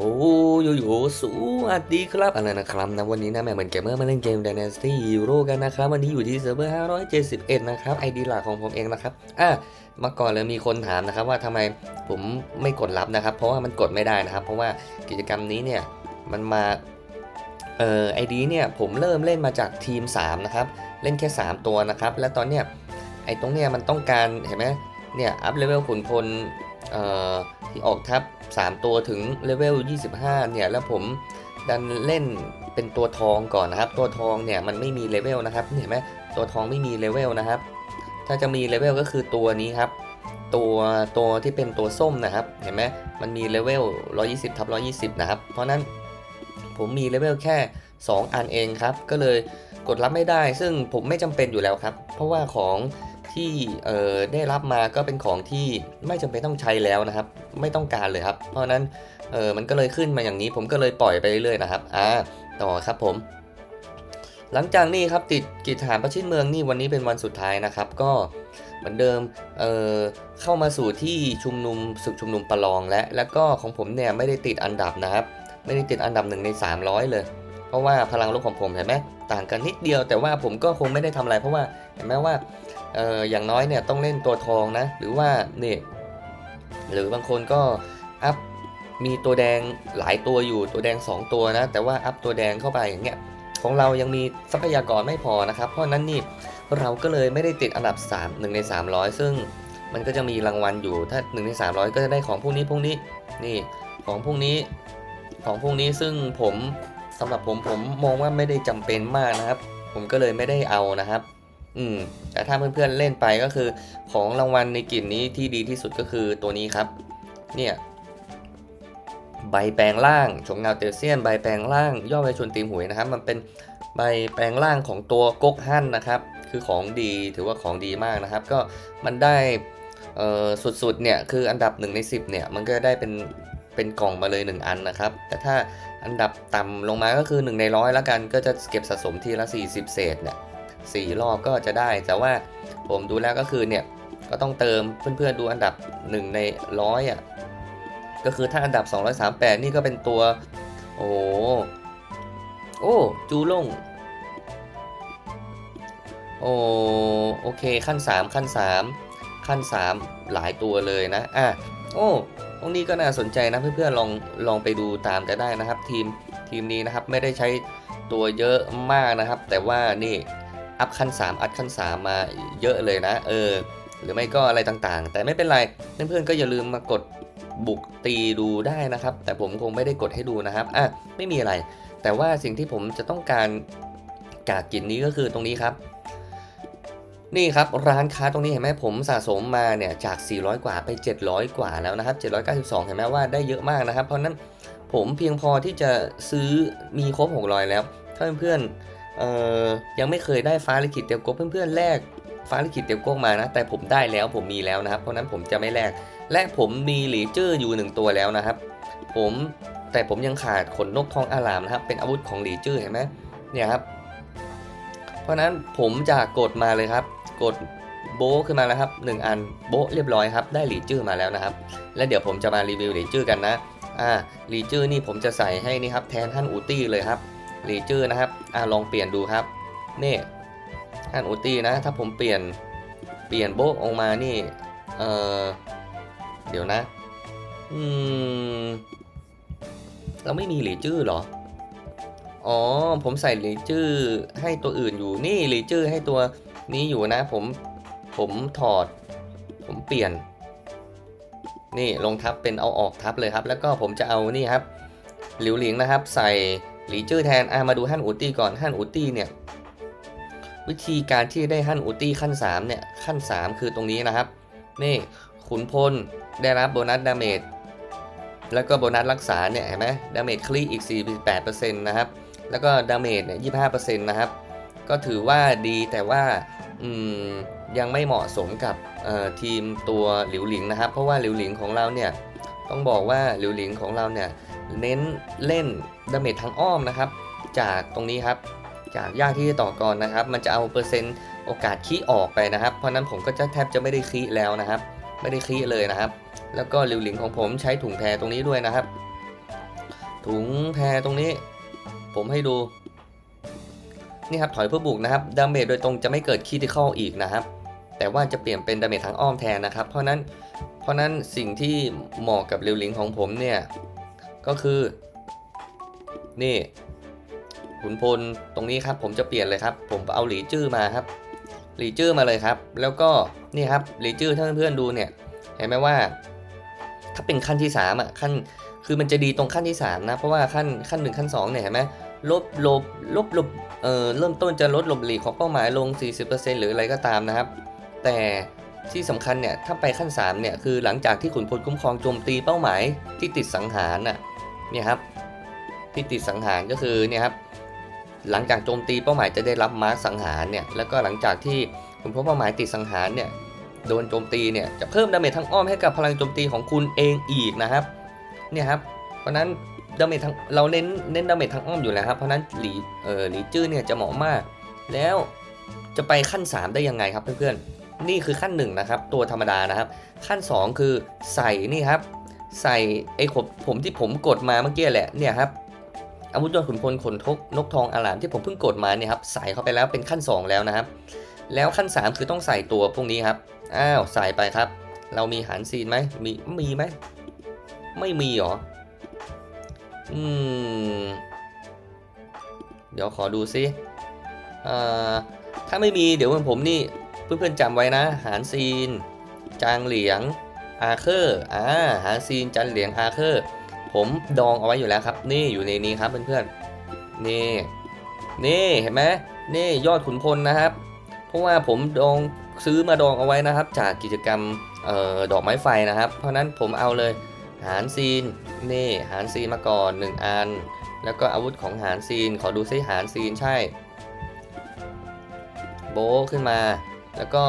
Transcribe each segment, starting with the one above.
โอ้โยโย่สวัสดีครับอะไรนะครับนะวันนี้นะแม่เหมือนเกมเมอร์มาเล่นเกม Dynasty Hero กันนะครับ วันนี้อยู่ที่เซิร์ฟเวอร์571 นะครับ ID หลักของผมเองนะครับอะมาก่อนเลยมีคนถามนะครับว่าทำไมผมไม่กดรับนะครับ เพราะว่ามันกดไม่ได้นะครับ เพราะว่ากิจกรรมนี้เนี่ยมันมาเอ่อไอดีเนี่ยผมเริ่มเล่นมาจากทีม 3 นะครับ เล่นแค่ 3 ตัวนะครับ และตอนเนี้ยไอตรงเนี้ยมันต้องการเห็นไหมเนี่ยอัพเลเวลขุนพล ที่ออกทับ 3 ตัวถึงเลเวล 25 เนี่ย แล้วผมดันเล่นเป็นตัวทองก่อนนะครับ ตัวทองเนี่ยมันไม่มีเลเวลนะครับ เห็นไหมตัวทองไม่มีเลเวลนะครับ ถ้าจะมีเลเวลก็คือตัวนี้ครับ ตัวตัวที่เป็นตัวส้มนะครับ เห็นไหมมันมีเลเวล 120ทับ120 นะครับ เพราะนั้นผมมีเลเวลแค่ 2 อันเองครับ ก็เลยกดรับไม่ได้ ซึ่งผมไม่จำเป็นอยู่แล้วครับ เพราะว่าของ ที่เอ่อได้รับมาก็เป็นของที่ไม่จำเป็นต้องใช้แล้วนะครับ ไม่ต้องการเลยครับ เพราะนั้นเออมันก็เลยขึ้นมาอย่างนี้ ผมก็เลยปล่อยไปเรื่อยๆนะครับอ่าต่อครับผม หลังจากนี้ครับติดกิจฐานประชิดเมืองนี่วันนี้เป็นวันสุดท้ายนะครับ ก็เหมือนเดิมเออเข้ามาสู่ที่ชุมนุมศึกชุมนุมประลองและแล้วก็ของผมเนี่ยไม่ได้ติดอันดับนะครับ ไม่ได้ติดอันดับหนึ่งใน 300 เลยเพราะว่าพลังลบของผมเห็นไหมต่างกันนิดเดียวแต่ว่าผมก็คงไม่ได้ทำอะไรเพราะว่าเห็นไหมว่า อออย่างน้อยเนี่ยต้องเล่นตัวทองนะ หรือว่าเนี่ยหรือบางคนก็อัพมีตัวแดงหลายตัวอยู่ตัวแดง 2 ตัวนะ แต่ว่าอัพตัวแดงเข้าไปอย่างเงี้ยของเรายังมีทรัพยากรไม่พอนะครับ เพราะฉะนั้นนี่เราก็เลยไม่ได้ติดอันดับ 3 1 ใน 300 ซึ่งมันก็จะมีรางวัลอยู่ถ้า1ใน300 ก็จะได้ของพวกนี้พวกนี้นี่ของพวกนี้ของพวกนี้ซึ่งผมสำหรับผมผมมองว่าไม่ได้จำเป็นมากนะครับ ผมก็เลยไม่ได้เอานะครับ อืมแต่ถ้าเพื่อนๆเล่นไปก็คือ ของรางวัลในกลิ่นนี้ที่ดีที่สุดก็คือตัวนี้ครับ เนี่ย ใบแปลงร่างชงเงาเตลเซียน ใบแปลงร่างย่อไปชนตีมหวยนะครับ มันเป็นใบแปลงร่างของตัวก๊กฮั่นนะครับ คือของดีถือว่าของดีมากนะครับ ก็มันได้สุดๆเนี่ยคืออันดับ1ใน10เนี่ยมันก็ได้เป็นเป็นกล่องมาเลย 1 อันนะครับ แต่ถ้าอันดับต่ำลงมาก็คือ 1 ในร้อยล้วกันก็จะเก็บสะสมทีละ 40 เศษเนี่ย สี่รอบก็จะได้ แต่ว่าผมดูแล้วก็คือเนี่ยก็ต้องเติมเพื่อนๆดูอันดับ 1 ในร้อยอะก็คือถ้าอันดับ 238 นี่ก็เป็นตัว โอ้โอ้จูลงโอ้โอเคขั้น 3 ขั้น 3 ขั้น 3 หลายตัวเลยนะอะโอ้ตรงนี้ก็น่าสนใจนะเพื่อนๆลองลองไปดูตามกันได้นะครับ ทีมทีมนี้นะครับไม่ได้ใช้ตัวเยอะมากนะครับ แต่ว่านี่ อัพขั้น 3 อัดขั้น 3 มาเยอะเลยนะ เออ หรือไม่ก็อะไรต่างๆ แต่ไม่เป็นไร เพื่อนๆก็อย่าลืมมากดบุกตีดูได้นะครับ แต่ผมคงไม่ได้กดให้ดูนะครับ อะ ไม่มีอะไร แต่ว่าสิ่งที่ผมจะต้องการกากกินนี้ก็คือตรงนี้ครับ นี่ครับร้านค้าตรงนี้เห็นไหมผมสะสมมาเนี่ยจาก 400 กว่าไป 700 กว่าแล้วนะครับ 792 เห็นไหมว่าได้เยอะมากนะครับ เพราะฉะนั้นผมเพียงพอที่จะซื้อมีครบ 600 แล้ว ถ้าเพื่อนๆ เอ่อยังไม่เคยได้ฟ้าลิขิตเตียวกบเพื่อนๆแลกฟ้าลิขิตเตียวกบมานะ แต่ผมได้แล้วผมมีแล้วนะครับ เพราะนั้นผมจะไม่แลกและผมมีหลีเจอร์อยู่หนึ่งตัวแล้วนะครับ ผมแต่ผมยังขาดขนนกทองอารามนะครับ เป็นอาวุธของหลีเจอร์เห็นไหมเนี่ยครับ เพราะนั้นผมจะกดมาเลยครับ กดโบขึ้นมาแล้วครับ 1 อันโบเรียบร้อยครับ ได้หลีเจอร์มาแล้วนะครับ และเดี๋ยวผมจะมารีวิวหลีเจอร์กันนะ อ่าหลีเจอร์นี่ผมจะใส่ให้นี่ครับแทนท่านอูตี้เลยครับ หลีเจอร์นะครับอ่าลองเปลี่ยนดูครับนี่ท่านอูตี้นะ ถ้าผมเปลี่ยนเปลี่ยนโบะออกมานี่เอ่อเดี๋ยวนะ อืม เราไม่มีหลีจื้อหรอ อ๋อ ผมใส่หลีจื้อให้ตัวอื่นอยู่ นี่หลีจื้อให้ตัวนี้อยู่นะ ผม ผมถอด ผมเปลี่ยน นี่ลงทับเป็นเอาออกทับเลยครับ แล้วก็ผมจะเอานี่ครับ หลิวหลิงนะครับ ใส่ หลีจื้อแทนอะมาดูฮั่นอูตี้ก่อนฮั่นอูตี้เนี่ยวิธีการที่ได้ฮั่นอูตี้ขั้น3เนี่ยขั้น 3 คือตรงนี้นะครับ นี่ขุนพลได้รับโบนัสดาเมจแล้วก็โบนัสรักษาเนี่ยเห็นไหมดาเมจคลีอีก 48%นะครับ แล้วก็ดาเมจเนี่ย25%นะครับ ก็ถือว่าดีแต่ว่ายังไม่เหมาะสมกับทีมตัวหลิวหลิงนะครับ เพราะว่าหลิวหลิงของเราเนี่ยต้องบอกว่าหลิวหลิงของเราเนี่ย เน้นเล่นดาเมจทางอ้อมนะครับ จากตรงนี้ครับ จากยากที่จะต่อกรนะครับ มันจะเอาเปอร์เซ็นต์โอกาสคีออกไปนะครับ เพราะนั้นผมก็จะแทบจะไม่ได้คีแล้วนะครับ ไม่ได้คีเลยนะครับ แล้วก็หลิวหลิงของผมใช้ถุงแพรตรงนี้ด้วยนะครับ ถุงแพรตรงนี้ ผมให้ดูนี่ครับถอยเพื่อบุกนะครับดาเมจโดยตรงจะไม่เกิดคีติคอลอีกนะครับ แต่ว่าจะเปลี่ยนเป็นดาเมจทางอ้อมแทนนะครับ เพราะนั้นเพราะนั้นสิ่งที่เหมาะกับเรวลิงของผมเนี่ย ก็คือ นี่ขุนพลตรงนี้ครับ ผมจะเปลี่ยนเลยครับ ผมเอาหลีจื้อมาครับ หลีจื้อมาเลยครับ แล้วก็นี่ครับหลีจื้อถ้าเพื่อนๆดูเนี่ยเห็นไหมว่า ถ้าเป็นขั้นที่3อะขั้นคือมันจะดีตรงขั้นที่3นะเพราะว่าขั้นขั้น1ขั้น2เนี่ยเห็นไหมลบลบลบลบเอ่อเริ่มต้นจะลดหลบหลีของเป้าหมายลง 40%หรืออะไรก็ตามนะครับ แต่ที่สำคัญเนี่ยถ้าไปขั้น3เนี่ยคือหลังจากที่ขุนพลคุ้มครองโจมตีเป้าหมายที่ติดสังหารน่ะ เนี่ยครับที่ติดสังหารก็คือเนี่ยครับหลังจากโจมตีเป้าหมายจะได้รับมาร์คสังหารเนี่ยแล้วก็หลังจากที่ขุนพลเป้าหมายติดสังหารเนี่ยโดนโจมตีเนี่ยจะเพิ่มดาเมจทั้งอ้อมให้กับพลังโจมตีของคุณเองอีกนะครับเนี่ยครับเพราะนั้นดาเมจทั้งเราเน้นเน้นดาเมจทั้งอ้อมอยู่แล้วครับเพราะฉะนั้นหลีเอ่อหลีจื้อเนี่ยจะเหมาะมาก แล้วจะไปขั้น 3 ได้ยังไงครับเพื่อนๆนี่คือขั้น1นะครับตัวธรรมดานะครับ ขั้น 2 คือใส่นี่ครับ ใส่ไอ้ขบผมที่ผมกดมาเมื่อกี้แหละเนี่ยครับอาวุธยอดขุนพลขนทกนกทองอารามที่ผมเพิ่งกดมาเนี่ยครับใส่เข้าไปแล้วเป็นขั้น 2 แล้วนะครับ แล้วขั้น 3 คือต้องใส่ตัวพวกนี้ครับอ้าวใส่ไปครับ เรามีหารซีนไหมมีมีไหมไม่มีหรออืมเดี๋ยวขอดูซิอ่าถ้าไม่มีเดี๋ยวผมนี่เพื่อนๆจำไว้นะ หารซีน จางเหลียง อาเคอร์อ่าหาซีนจางเหลียงอาเคอร์ผมดองเอาไว้อยู่แล้วครับ นี่อยู่ในนี้ครับเพื่อนๆนี่นี่เห็นไหมนี่ยอดขุนพลนะครับ เพราะว่าผมดองซื้อมาดองเอาไว้นะครับ จากกิจกรรมเอ่อดอกไม้ไฟนะครับ เพราะนั้นผมเอาเลยหารซีนนี่หารซีนมาก่อนหนึ่งอัน แล้วก็อาวุธของหารซีน ขอดูซิหารซีนใช่ โบขึ้นมา แล้วก็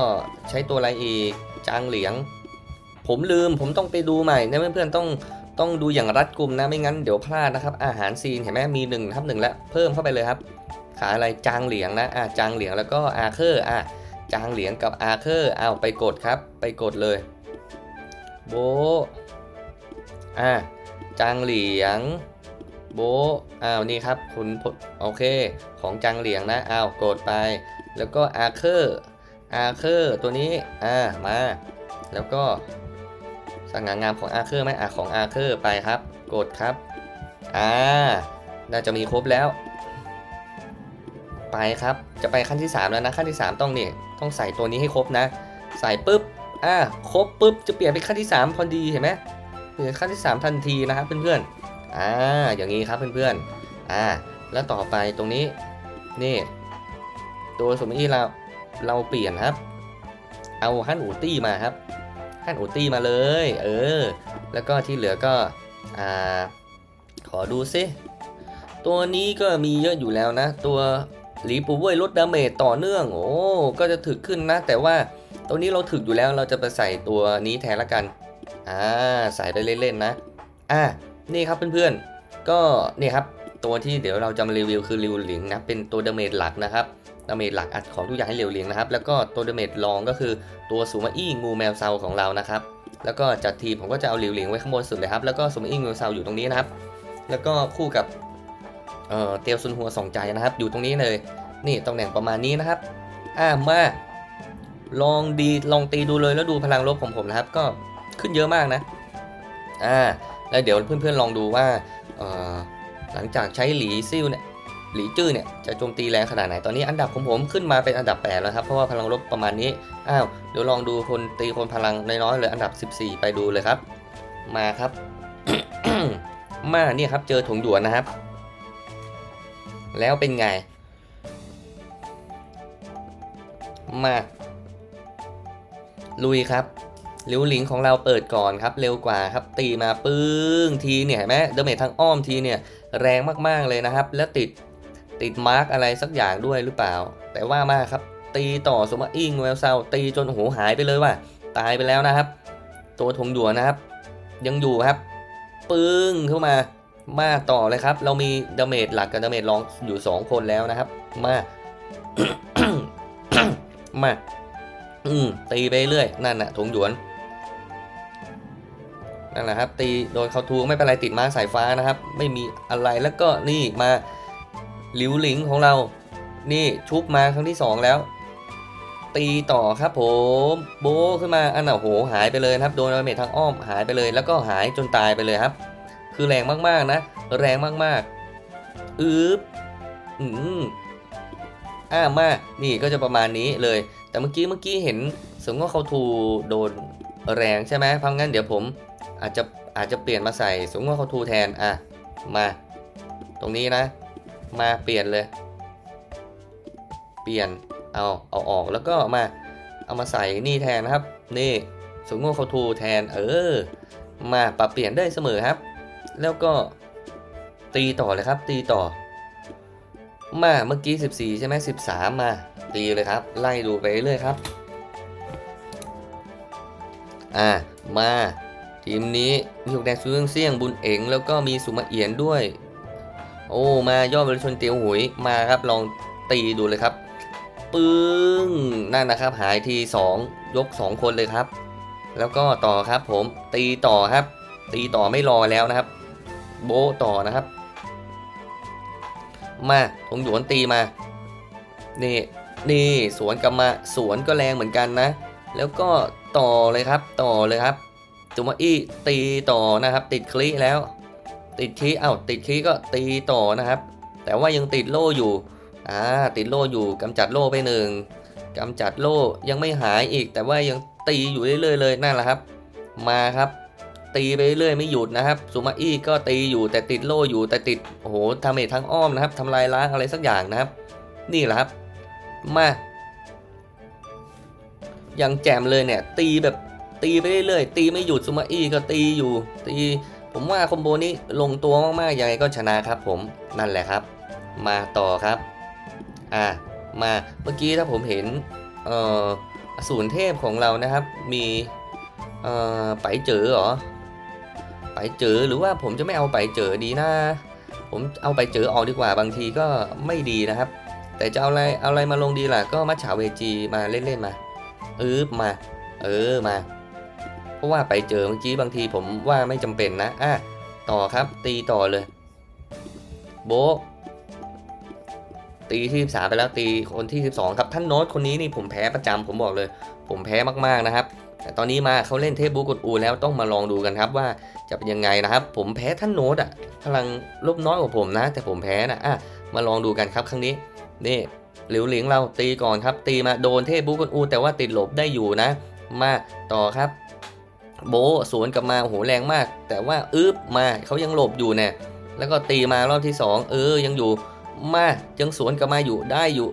ใช้ตัวอะไรอีกจางเหลียง ผมลืมผมต้องไปดูใหม่นะเพื่อนๆต้องต้องดูอย่างรัดกุมนะไม่งั้นเดี๋ยวพลาดนะครับ อาหารซีนเห็นไหมมี1ทับหนึ่งแล้วเพิ่มเข้าไปเลยครับ ขาอะไรจางเหลียงนะอะจางเหลียงแล้วก็อาเคอร์อะจางเหลียงกับอาเคอร์เอาไปกดครับ ไปกดเลยโบอะจางเหลียงโบอ้าวนี่ครับคุณพลโอเค ของจางเหลียงนะอ้าวกดไป แล้วก็อาเคอร์อาเคอร์ตัวนี้อ่ามา แล้วก็ สง่างามของอาเคอร์ไหมอะของอาเคอร์ไปครับ กดครับ อ่า น่าจะมีครบแล้ว ไปครับ จะไปขั้นที่ 3 แล้วนะขั้นที่ 3 ต้องนี่ต้องใส่ตัวนี้ให้ครบนะ ใส่ปุ๊บ อ่า ครบปุ๊บ จะเปลี่ยนเป็นขั้นที่ 3 พอดีเห็นไหมเปลี่ยนขั้นที่ 3 ทันทีนะครับเพื่อนๆ อ่า อย่างนี้ครับเพื่อนๆ อ่า แล้วต่อไปตรงนี้ นี่ ตัวสมมติเรา เราเปลี่ยนครับ เอาฮันอูตี้มาครับ ฮั่นอูตี้มาเลย เออ แล้วก็ที่เหลือก็อ่าขอดูซิตัวนี้ก็มีเยอะอยู่แล้วนะ ตัวหลีปูเว่ยลดดาเมจต่อเนื่อง โอ้ก็จะถึกขึ้นนะ แต่ว่าตัวนี้เราถึกอยู่แล้วเราจะไปใส่ตัวนี้แทนละกันอ่าใส่ไปเล่นๆนะอ่านี่ครับเพื่อนๆก็นี่ครับตัวที่เดี๋ยวเราจะมารีวิวคือริวหลิงนะเป็นตัวดาเมจหลักนะครับ ดาเมจหลักอัดของทุกอย่างให้เหลวเลียงนะครับ แล้วก็ตัวดาเมจรองก็คือตัวซูมาอี้งูแมวเซาของเรานะครับ แล้วก็จัดทีมผมก็จะเอาเหลวเลียงไว้ข้างบนสุดเลยครับ แล้วก็ซูมาอี้งูเซาอยู่ตรงนี้นะครับ แล้วก็คู่กับเอ่อเตียวซุนหัวสองใจนะครับ อยู่ตรงนี้เลย นี่ตำแหน่งประมาณนี้นะครับอ่ามาลองดีลองตีดูเลยแล้วดูพลังลบของผมนะครับ ก็ขึ้นเยอะมากนะ อ่า แล้วเดี๋ยวเพื่อนๆลองดูว่าเอ่อหลังจากใช้หลีซิ่วเนี่ย หลีจื้อเนี่ยจะโจมตีแรงขนาดไหนตอนนี้อันดับของผมขึ้นมาเป็นอันดับ8แล้วครับเพราะว่าพลังลบประมาณนี้อ้าวเดี๋ยวลองดูคนตีคนพลังน้อยๆเลยอันดับ 14 ไปดูเลยครับ มาครับ มาเนี่ยครับเจอถงหยวนนะครับ แล้วเป็นไง มาลุยครับลิวหลิงของเราเปิดก่อนครับ เร็วกว่าครับ ตีมาปึ้งทีเนี่ยเห็นไหมเดเมจทางอ้อมทีเนี่ย แรงมากๆเลยนะครับ แล้วติด ติดมาร์กอะไรสักอย่างด้วยหรือเปล่า แต่ว่ามาครับ ตีต่อสมอิงแววเซาตีจนโอ้โหหายไปเลยว่ะตายไปแล้วนะครับ ตัวถงหยวนนะครับ ยังอยู่ครับ ปึ้งเข้ามามาต่อเลยครับ เรามีดาเมจหลักกับดาเมจรองอยู่ 2 คนแล้วนะครับ มามาอืมตีไปเรื่อยนั่นน่ะถงหยวนนั่นแหละครับ ตีโดนเขาทูไม่เป็นไรติดม้าสายฟ้านะครับ ไม่มีอะไรแล้วก็นี่มา หลิวหลิงของเรา นี่ชุบมาครั้งที่สองแล้ว ตีต่อครับผม โบขึ้นมาอันน่ะโหหายไปเลยครับ โดนดาเมจทางอ้อมหายไปเลย แล้วก็หายจนตายไปเลยครับ คือแรงมากๆนะ แรงมากๆอืบอืมอ่ามานี่ก็จะประมาณนี้เลย แต่เมื่อกี้เมื่อกี้เห็นสมมติว่าเขาทูโดนแรงใช่ไหมพรางั้นเดี๋ยวผมอาจจะอาจจะเปลี่ยนมาใส่สมมติว่าเขาทูแทนอะมา ตรงนี้นะ มาเปลี่ยนเลย เปลี่ยน เอา เอาออกแล้วก็มา เอามาใส่นี่แทนนะครับ นี่สมมติว่เขาทูแทน เออ มาปรับเปลี่ยนได้เสมอครับ แล้วก็ตีต่อเลยครับ ตีต่อ มาเมื่อกี้ 14 ใช่ไหม13 มา ตีเลยครับ ไล่ดูไปเรื่อยครับ อ่า มา ทีมนี้มีหกแดงซูเซียงเซี่ยงบุญเอ๋งแล้วก็มีสุมาเอียนด้วย โอ้ มายอดบริชนเตียวหุยมาครับลองตีดูเลยครับ ปึ้งนั่นนะครับ หายที 2 ยก 2 คนเลยครับ แล้วก็ต่อครับผมตีต่อครับ ตีต่อไม่รอแล้วนะครับ โบต่อนะครับ มาทงหยวนตีมา นี่นี่สวนกลับมาสวนก็แรงเหมือนกันนะ แล้วก็ต่อเลยครับ ต่อเลยครับจุมาอี้ตีต่อนะครับ ติดคลีแล้ว ติดคลีเอ้าติดคลีก็ตีต่อนะครับ แต่ว่ายังติดโล่อยู่อ่าติดโล่อยู่กำจัดโล่ไปหนึ่งกำจัดโล่ยังไม่หายอีก แต่ว่ายังตีอยู่เรื่อยๆเลยนั่นแหละครับ มาครับ ตีไปเรื่อยไม่หยุดนะครับซูมาอี้ก็ตีอยู่แต่ติดโล่อยู่แต่ติดโอ้โหทำเมททั้งอ้อมนะครับทำลายล้างอะไรสักอย่างนะครับ นี่แหละครับมาอย่างแจมเลยเนี่ยตีแบบตีไปเรื่อยๆตีไม่หยุดซูมาอี้ก็ตีอยู่ตี ผมว่าคอมโบนี้ลงตัวมากๆยังไงก็ชนะครับผมนั่นแหละครับ มาต่อครับอ่ามาเมื่อกี้ถ้าผมเห็นเอ่อสูรเทพของเรานะครับ มีเอ่อไปเจอเหรอไปเจอหรือว่าผมจะไม่เอาไปเจอดีนะผมเอาไปเจอออกดีกว่าบางทีก็ไม่ดีนะครับ แต่จะเอาอะไรเอาอะไรมาลงดีล่ะก็มัชฉาเวจีมาเล่นๆมาเออมา เออมา เพราะว่าไปเจอเมื่อกี้บางทีผมว่าไม่จำเป็นนะอะต่อครับ ตีต่อเลย โบตีที่13ไปแล้วตีคนที่ 12 ครับท่านโน้ตคนนี้นี่ผมแพ้ประจำผมบอกเลย ผมแพ้มากๆนะครับ แต่ตอนนี้มาเขาเล่นเทพบุกดอูแล้วต้องมาลองดูกันครับว่าจะเป็นยังไงนะครับ ผมแพ้ท่านโน้ตอะพลังลบน้อยกว่าผมนะ แต่ผมแพ้นะอะมาลองดูกันครับครั้งนี้นี่หลิวหลิงเราตีก่อนครับ ตีมาโดนเทพบุกดอู แต่ว่าติดหลบได้อยู่นะ มาต่อครับ โบสวนกลับมาโหแรงมาก แต่ว่าอึบมาเขายังหลบอยู่เนี่ยแล้วก็ตีมารอบที่สองเออยังอยู่มายังสวนกลับมาอยู่ได้อยู่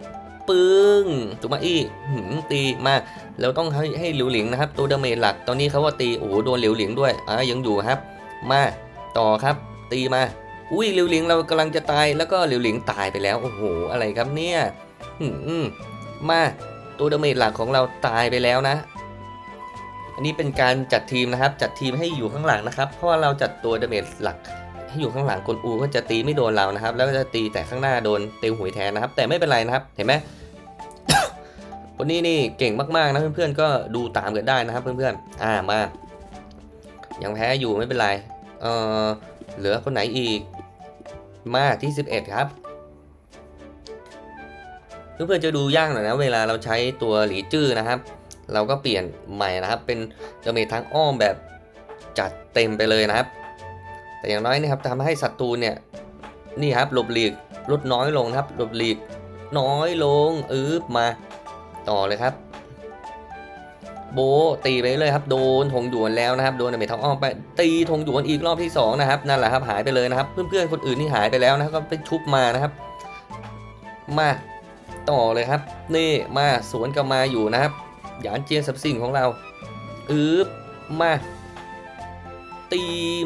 ปึ้งจุมาอี้หืมตีมาแล้วต้องให้ให้หลิวหลิงนะครับ ตัวดาเมจหลักตอนนี้เขาว่าตีโอ้โหโดนหลิวหลิงด้วยอ่ายังอยู่ครับ มาต่อครับ ตีมาอุ้ยหลิวหลิงเรากำลังจะตายแล้วก็หลิวหลิงตายไปแล้วโอ้โหอะไรครับเนี่ยหืมมาตัวดาเมจหลักของเราตายไปแล้วนะ อันนี้เป็นการจัดทีมนะครับ จัดทีมให้อยู่ข้างหลังนะครับ เพราะว่าเราจัดตัวดาเมจหลัก ให้อยู่ข้างหลังกลอูก็จะตีไม่โดนเรานะครับ แล้วก็จะตีแต่ข้างหน้าโดนเตียวหวยแทนนะครับ แต่ไม่เป็นไรนะครับ เห็นไหมคนนี้นี่เก่งมากๆนะเพื่อนๆก็ดูตามกันได้นะครับเพื่อนๆ อ่ามา ยังแพ้อยู่ไม่เป็นไร เออเหลือคนไหนอีก มาที่ 11 ครับเพื่อนๆจะดูยากหน่อยนะ เวลาเราใช้ตัวหลีจื้อนะครับ เราก็เปลี่ยนใหม่นะครับ เป็นดาเมจทั้งอ้อมแบบจัดเต็มไปเลยนะครับ แต่อย่างน้อยนี่ครับทำให้ศัตรูเนี่ยนี่ครับหลบหลีกลดน้อยลงครับหลบหลีกน้อยลงอืบมาต่อเลยครับ โบตีไปเลยครับ โดนธงหยวนแล้วนะครับ โดนเมทั้งอ้อมไปตีธงหยวนอีกรอบที่สองนะครับนั่นแหละครับหายไปเลยนะครับ เพื่อนๆคนอื่นที่หายไปแล้วนะครับก็ไปชุบมานะครับ มาต่อเลยครับ นี่มาสวนกลับมาอยู่นะครับ หยานเจียนสับสิ่งของเราอืบมา ตี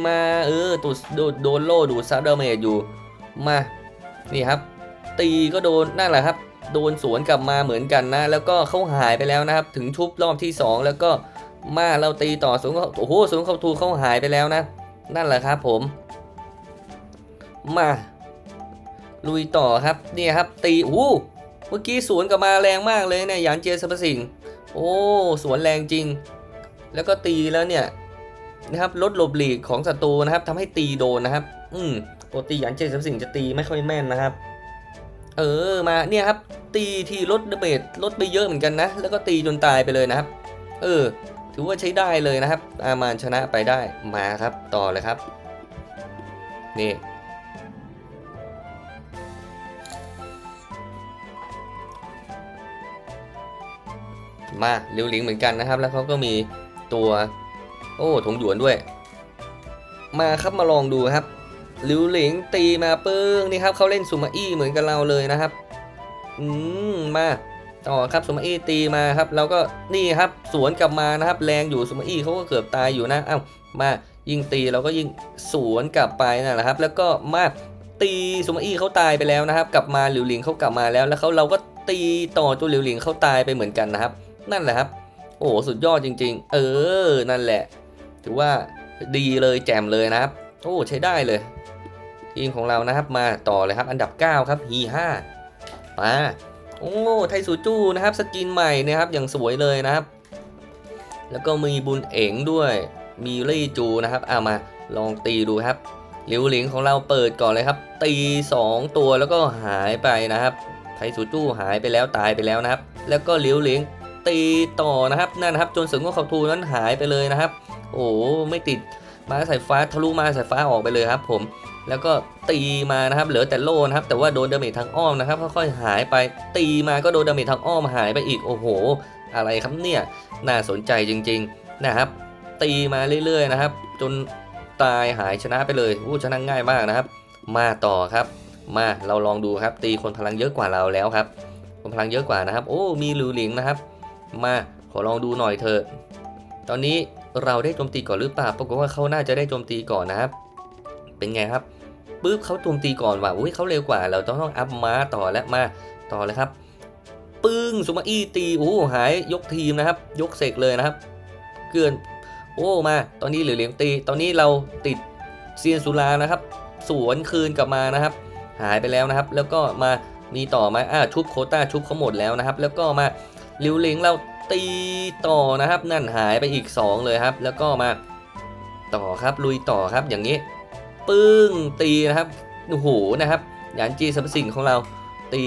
มาเออตัวโดโดนโล่ดูซับดเมจอยู่มานี่ครับ ตีก็โดนนั่นแหละครับ โดนสวนกลับมาเหมือนกันนะ แล้วก็เขาหายไปแล้วนะครับ ถึงชุบรอบที่ 2 แล้วก็มาเราตีต่อสวนเขาโอ้โหสวนเขาทูเขาหายไปแล้วนะ นั่นแหละครับผมมาลุยต่อครับเนี่ยครับตีอู้เมื่อกี้สวนกลับมาแรงมากเลยเนี่ยหยานเจียสับสิ่ง โอ้สวนแรงจริง แล้วก็ตีแล้วเนี่ยนะครับลดหลบหลีกของศัตรูนะครับทำให้ตีโดนนะครับ อืมปกติหยานเจสัมสิงจะตีไม่ค่อยแม่นนะครับ เออมาเนี่ยครับ ตีทีลดดเมจลดไปเยอะเหมือนกันนะ แล้วก็ตีจนตายไปเลยนะครับ เออ ถือว่าใช้ได้เลยนะครับ อามานชนะไปได้มาครับต่อเลยครับ นี่ มาเลียวหลิงเหมือนกันนะครับ แล้วเขาก็มีตัว โอ้ถงหยวนด้วย มาครับมาลองดูครับหลิวหลิงตีมาปึ้งนี่ครับเขาเล่นซูมาอี้เหมือนกับเราเลยนะครับอืมมาต่อครับซูมาอี้ตีมาครับแล้วก็นี่ครับสวนกลับมานะครับ แรงอยู่ซูมาอี้เขาก็เกือบตายอยู่นะเอ้ามายิงตีเราก็ยิงสวนกลับไปนั่นแหละครับ แล้วก็มาตีซูมาอี้เขาตายไปแล้วนะครับ กลับมาหลิวหลิงเขากลับมาแล้ว แล้วเขาเราก็ตีต่อตัวหลิวหลิงเขาตายไปเหมือนกันนะครับ นั่นแหละครับ โอ้โหสุดยอดจริง ๆ เออ นั่นแหละ ถือว่าดีเลยแจ่มเลยนะครับ โอ้ใช้ได้เลย ทีมของเรานะครับมาต่อเลยครับ อันดับ 9 ครับฮีห้ามาโอ้ไทซูจูนะครับ สกินใหม่นะครับอย่างสวยเลยนะครับ แล้วก็มีบุญเอ๋งด้วยมีลี่จูนะครับเอามาลองตีดูครับหลิวหลิงของเราเปิดก่อนเลยครับ ตี 2 ตัวแล้วก็หายไปนะครับ ไทซูจูหายไปแล้วตายไปแล้วนะครับ แล้วก็หลิวหลิง ตีต่อนะครับนั่นนะครับ จนเสึงว่าเขาทูนั้นหายไปเลยนะครับ โอ้ไม่ติดมาสายฟ้าทะลุมาสายฟ้าออกไปเลยครับ ผม แล้วก็ตีมานะครับ เหลือแต่โล่นะครับ แต่ว่าโดนดาเมจทางอ้อมนะครับค่อยๆหายไปตีมาก็โดนดาเมจทางอ้อมหายไปอีกโอ้โห อะไรครับเนี่ยน่าสนใจจริง ๆนะครับ ตีมาเรื่อยๆนะครับ จนตายหายชนะไปเลยอู้ชนะง่ายมากนะครับ มาต่อครับ มาเราลองดูครับ ตีคนพลังเยอะกว่าเราแล้วครับ คนพลังเยอะกว่านะครับ โอ้มีหลูหลิงนะครับ มาขอลองดูหน่อยเถอะ ตอนนี้เราได้โจมตีก่อนหรือเปล่า ปรากฏว่าเขาน่าจะได้โจมตีก่อนนะครับ เป็นไงครับปุ๊บเขาโจมตีก่อนว่ะอุ้ยเขาเร็วกว่า เราต้องต้องอัพม้าต่อและมาต่อเลยครับ ปึ้งซูมาอี้ตีโอ้หหายยกทีมนะครับ ยกเสกเลยนะครับ เกินโอ้มา ตอนนี้เหลือเหลียงตี ตอนนี้เราติดเซียนสุรานะครับ สวนคืนกลับมานะครับ หายไปแล้วนะครับ แล้วก็มามีต่อมาอ่าชุบโคต้าชุบเขาหมดแล้วนะครับ แล้วก็มา ลิวหลิงเราตีต่อนะครับ นั่นหายไปอีก 2 เลยครับ แล้วก็มาต่อครับลุยต่อครับอย่างนี้ ปึ้งตีนะครับโอ้โหนะครับหยานจีสัมสิงของเราตี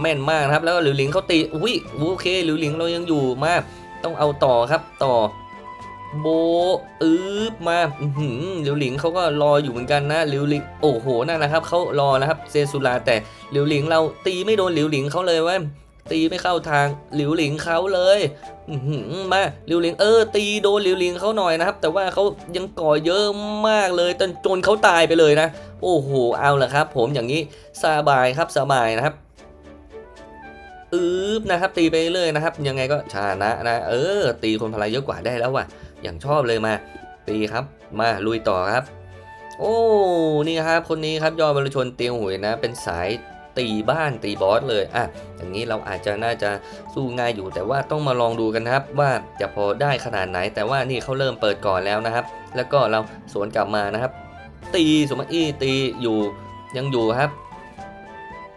แม่นมากนะครับ แล้วหลิวหลิงเขาตีอุ้ยโอเคหลิวหลิงเรายังอยู่มาก ต้องเอาต่อครับต่อโบอึบมาอื้อหือหลิวหลิงเขาก็รออยู่เหมือนกันนะหลิวหลิงโอ้โหนั่นแหละครับเขารอนะครับเซซูราแต่หลิวหลิงเราตีไม่โดนหลิวหลิงเขาเลยว่า ตีไม่เข้าทางหลิวหลิงเขาเลยมาหลิวหลิงเออ ตีโดนหลิวหลิงเขาหน่อยนะครับ แต่ว่าเขายังก่อเยอะมากเลยจนจนเขาตายไปเลยนะ โอ้โหเอาละครับ ผมอย่างนี้สบายครับสบายนะครับอืบนะครับ ตีไปเรื่อยนะครับ ยังไงก็ชนะนะ เออ ตีคนพลายเยอะกว่าได้แล้วว่ะ อย่างชอบเลยมา ตีครับ มาลุยต่อครับ โอ้นี่ครับ คนนี้ครับยอดบรรชนเตียวหุยนะ เป็นสาย ตีบ้านตีบอสเลยอะอย่างนี้เราอาจจะน่าจะสู้ง่ายอยู่ แต่ว่าต้องมาลองดูกันนะครับ ว่าจะพอได้ขนาดไหน แต่ว่านี่เขาเริ่มเปิดก่อนแล้วนะครับ แล้วก็เราสวนกลับมานะครับ ตีสมมติอี้ตีอยู่ยังอยู่ครับ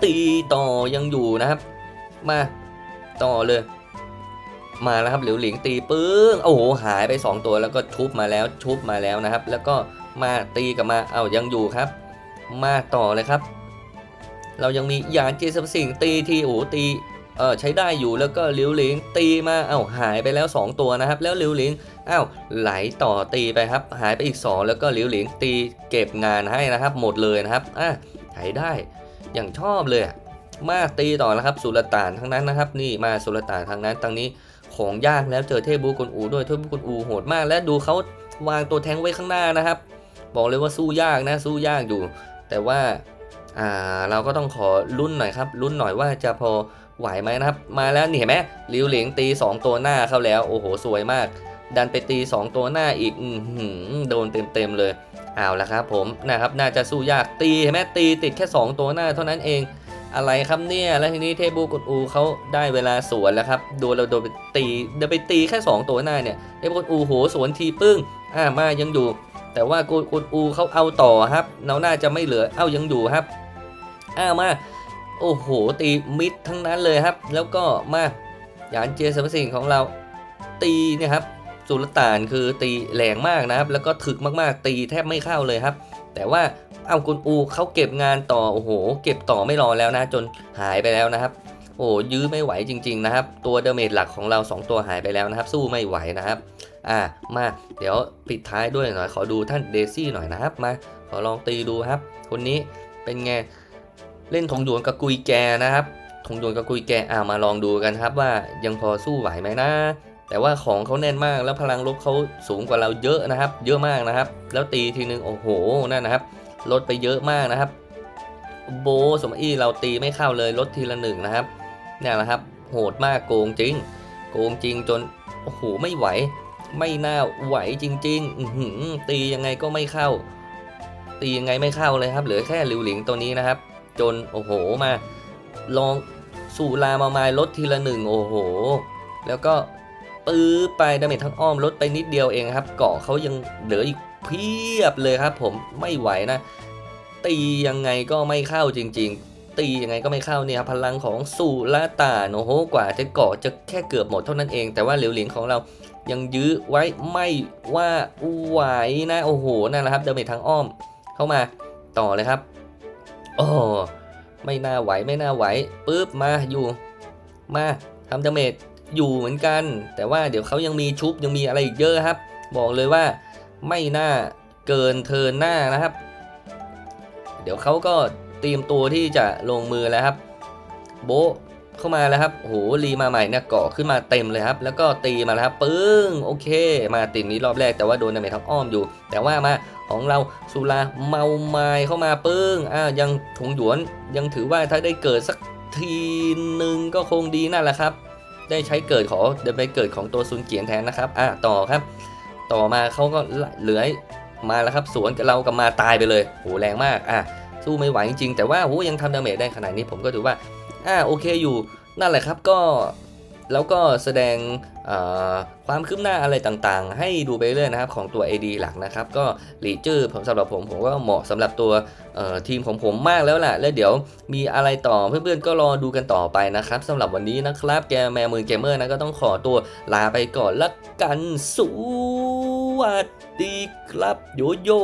ตีต่อยังอยู่นะครับ มาต่อเลยมาแล้วครับหลิวหลิงตีปึ้งโอ้โหหายไป 2 ตัวแล้วก็ชุบมาแล้วชุบมาแล้วนะครับ แล้วก็มาตีกลับมาเอายังอยู่ครับ มาต่อเลยครับ เรายังมียานเจสัมสิงตีทีโอตีเออใช้ได้อยู่แล้วก็หลิวหลิงตีมาเอ้าหายไปแล้ว 2 ตัวนะครับ แล้วหลิวหลิงอ้าวไหลต่อตีไปครับ หายไปอีก 2 แล้วก็หลิวหลิงตีเก็บงานให้นะครับ หมดเลยนะครับอะใช้ได้อย่างชอบเลยมาตีต่อนะครับสุลต่านทั้งนั้นนะครับ นี่มาสุลต่านทั้งนั้นตรงนี้ของยากแล้วเจอเทพบูกุนอูด้วยเทพบูกุนอูโหดมาก และดูเขาวางตัวแทงไว้ข้างหน้านะครับ บอกเลยว่าสู้ยากนะสู้ยากอยู่ แต่ว่า อ่าเราก็ต้องขอลุ้นหน่อยครับลุ้นหน่อยว่าจะพอไหวไหมนะครับ มาแล้วนี่เห็นไหมลิวเหลียงตี 2 ตัวหน้าเข้าแล้วโอ้โหสวยมาก ดันไปตี 2 ตัวหน้าอีกอืโดนเต็มๆเลยเอาละครับผมนะครับน่าจะสู้ยากตีเห็นไหมตีติดแค่ 2 ตัวหน้าเท่านั้นเองอะไรครับเนี่ยแล้วทีนี้เทบูกุนอูเขาได้เวลาสวนแล้วครับโดนเราโดนไปตีเดินไปตีแค่ 2 ตัวหน้าเนี่ยเทบูกุนอูโหสวนทีปึ้งอ่ามายังอยู่ แต่ว่ากุดอูเขาเอาต่อครับเราน่าจะไม่เหลือเอ้ายังอยู่ครับ มาโอ้โห ตีมิดทั้งนั้นเลยครับ แล้วก็มาหยานเจสัมสิงของเราตีเนี่ยครับสุลต่านคือตีแรงมากนะครับ แล้วก็ถึกมากๆ ตีแทบไม่เข้าเลยครับ แต่ว่าเอากุนอูเขาเก็บงานต่อโอ้โห เก็บต่อไม่รอแล้วนะ จนหายไปแล้วนะครับ โอ้ยื้อไม่ไหวจริง ๆนะครับ ตัวเดเมจหลักของเรา 2 ตัวหายไปแล้วนะครับ สู้ไม่ไหวนะครับ อ่ามาเดี๋ยวปิดท้ายด้วยหน่อยขอดูท่านเดซี่หน่อยนะครับมาขอลองตีดูครับ คนนี้เป็นไง เล่นทงหยวนกับกุยแกนะครับทงหยวนกับกุยแกอ่ามาลองดูกันครับว่ายังพอสู้ไหวไหมนะแต่ว่าของเขาแน่นมากแล้วพลังลบเขาสูงกว่าเราเยอะนะครับ เยอะมากนะครับ แล้วตีทีนึงโอ้โหนั่นนะครับ ลดไปเยอะมากนะครับ โบสมอี้เราตีไม่เข้าเลยลดทีละหนึ่งนะครับเนี่ยแหละครับ โหดมากโกงจริง โกงจริงจนโอ้โหไม่ไหว ไม่น่าไหวจริงๆอืตียังไงก็ไม่เข้า ตียังไงไม่เข้าเลยครับ เหลือแค่หลิวหลิงตัวนี้นะครับ จนโอ้โหมา ลองสู่ลามาไมายลดทีละหนึ่งโอ้โห แล้วก็ปื้อไปดาเมจทั้งอ้อมลดไปนิดเดียวเองครับ เกาะเขายังเหลืออีกเพียบเลยครับ ผมไม่ไหวนะ ตียังไงก็ไม่เข้าจริง ๆ ตียังไงก็ไม่เข้าเนี่ยพลังของสุลต่าโอ้โหกว่าจะเกาะจะแค่เกือบหมดเท่านั้นเอง แต่ว่าเหลียวหลิงของเรายังยื้อไว้ไม่ว่าไหวนะโอ้โหนั่นแหละครับดาเมจทางอ้อมเข้ามาต่อเลยครับ โอ้ไม่น่าไหวไม่น่าไหวปุ๊บมาอยู่มาทำดาเมจอยู่เหมือนกัน แต่ว่าเดี๋ยวเขายังมีชุบยังมีอะไรอีกเยอะครับ บอกเลยว่าไม่น่าเกินเทินหน้านะครับ เดี๋ยวเขาก็เตรียมตัวที่จะลงมือแล้วครับ โบเข้ามาแล้วครับโอ้โหรีมาใหม่เนี่ยเกาะขึ้นมาเต็มเลยครับ แล้วก็ตีมาแล้วครับปึ้งโอเค มาติดนี้รอบแรกแต่ว่าโดนดาเมจทับอ้อมอยู่ แต่ว่ามา ของเราสุราเมาไม้เข้ามาปึ้งอ่ายังถงหยวนยังถือว่าถ้าได้เกิดสักทีหนึ่งก็คงดีนั่นแหละครับ ได้ใช้เกิดขอเดินไปเกิดของตัวซุนเกียนแทนนะครับอะต่อครับ ต่อมาเขาก็เหลือมาแล้วครับสวนกับเรากับมาตายไปเลยโหแรงมากอะสู้ไม่ไหวจริงๆแต่ว่าโหยังทำดาเมจได้ขนาดนี้ผมก็ถือว่าอ่าโอเคอยู่นั่นแหละครับก็แล้วก็แสดง ความคืบหน้าอะไรต่างๆ ให้ดูไปเรื่อยนะครับของตัว AD หลักนะครับ ก็หลีจื้อผมสำหรับผมผมก็เหมาะสำหรับตัวทีมของผมมากแล้วแหละแล้วเดี๋ยวมีอะไรต่อเพื่อนๆก็รอดูกันต่อไปนะครับสำหรับวันนี้นะครับแกแมมือเกมเมอร์นะก็ต้องขอตัวลาไปก่อนละกันสวัสดีครับโยโย่